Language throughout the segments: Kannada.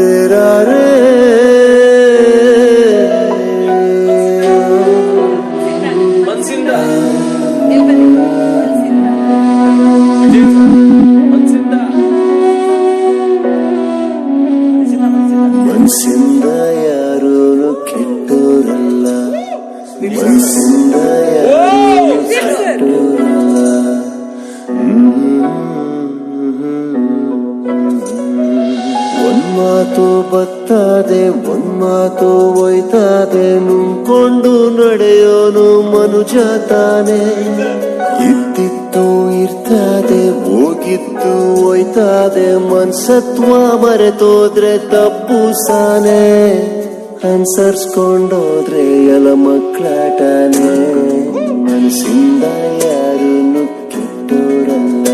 तेरा रे ಮನಸ್ಸಿಂದ ಯಾರು ಕೆಟ್ಟೋರಲ್ಲ ಮನಸ್ಸಿಂದ ಯಾರು ಮಾತು ಬತ್ತದೆ ಒಂದ್ ಮಾತು ಒಯ್ತದೆ ನುಂಕೊಂಡು ನಡೆಯೋನು ಮನುಜ ತಾನೆ. ಇತ್ತಿತ್ತು ಇರ್ತದೆ, ಹೋಗಿತ್ತು ಒಯ್ತದೆ ಮನ್ಸತ್ವ ಮರೆತೋದ್ರೆ ತಪ್ಪು ಸಾನೆ. ಅನ್ಸರ್ಸ್ಕೊಂಡೋದ್ರೆ ಎಲ್ಲ ಮಕ್ಕಳಾಟನೆ ಮನಸ್ಸಿಂದ ಯಾರು ಕೆಟ್ಟೋರಲ್ಲ.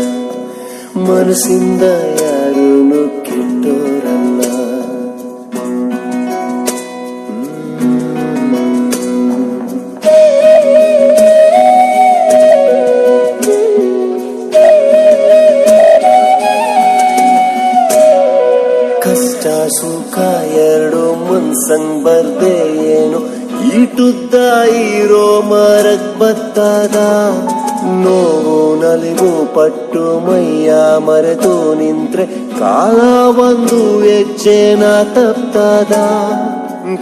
ಮನಸ್ಸಿಂದ ಯಾರೂ ಕಷ್ಟ ಸುಖ ಎರಡು ಮುನ್ಸಂಗ್ ಬರ್ದೆ ಏನು? ಈಟುದ್ದ ಇರೋ ಮರಕ್ ಬತ್ತದ? ನೋವು ನಲಿವು ಪಟ್ಟು ಮೈಯ ಮರೆತು ನಿಂತ್ರೆ ಕಾಲ ಒಂದು ಹೆಚ್ಚೇನ ತಪ್ತದ?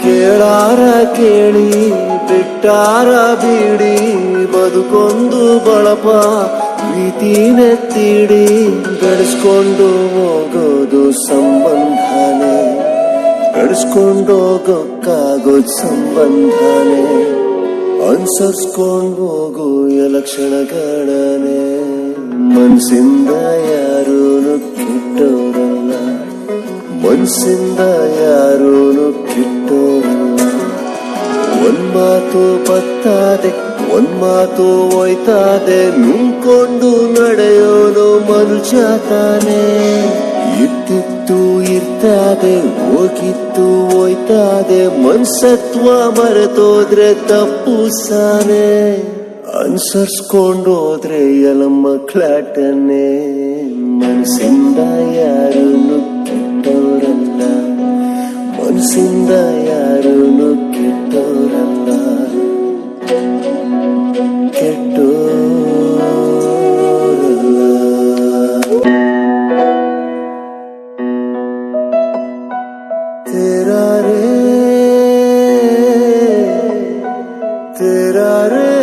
ಕೇಳಾರ ಕೇಳಿ, ಬಿಟ್ಟಾರ ಬಿಡಿ, ಬದುಕೊಂದು ಬಳಪ ಪ್ರೀತಿನೆತ್ತಿಡಿ ಗಡಿಸ್ಕೊಂಡು ಹೋಗೋದು ಸಂಬಂಧನೇ ಬೆಳೆಸ್ಕೊಂಡು ಹೋಗೋಕ್ಕಾಗೋದ್ ಸಂಬಂಧನೇ ಅನುಸರಿಸ್ಕೊಂಡು ಹೋಗು ಲಕ್ಷಣಗಳನೆ ಮನ್ಸಿಂದ ಯಾರೂ ಕಿಟ್ಟೋರಲ್ಲ ಮನ್ಸಿಂದ ಯಾರೂನು ಕಿಟ್ಟೋರಲ್ಲ ಒಂದ್ ಮಾತು ಬತ್ತಾದೆ, ಒಂದ್ ಮಾತು ಒಯ್ತಾದೆ ನುಂಕೊಂಡು ನಡೆಯೋನು ಮನುಷ್ಯ ತಾನೆ. ಇತ್ತಿತ್ತು ಇರ್ತದೆ ಹೋಗಿತ್ತು ಹೋಯ್ತಾದೆ ಮನ್ಸತ್ವ ಮರೆತೋದ್ರೆ ತಪ್ಪು ಸಾನೆ. ಅನ್ಸರ್ಸ್ಕೊಂಡೋದ್ರೆ ಎಲ ಮಕ್ಕಳಾಟನೆ ಮನಸ್ಸಿಂದ ಯಾರು ಕೆಟ್ಟೋರಲ್ಲ ಮನಸ್ಸಿಂದ ಯಾರೂ तेरा रे तेरा रे।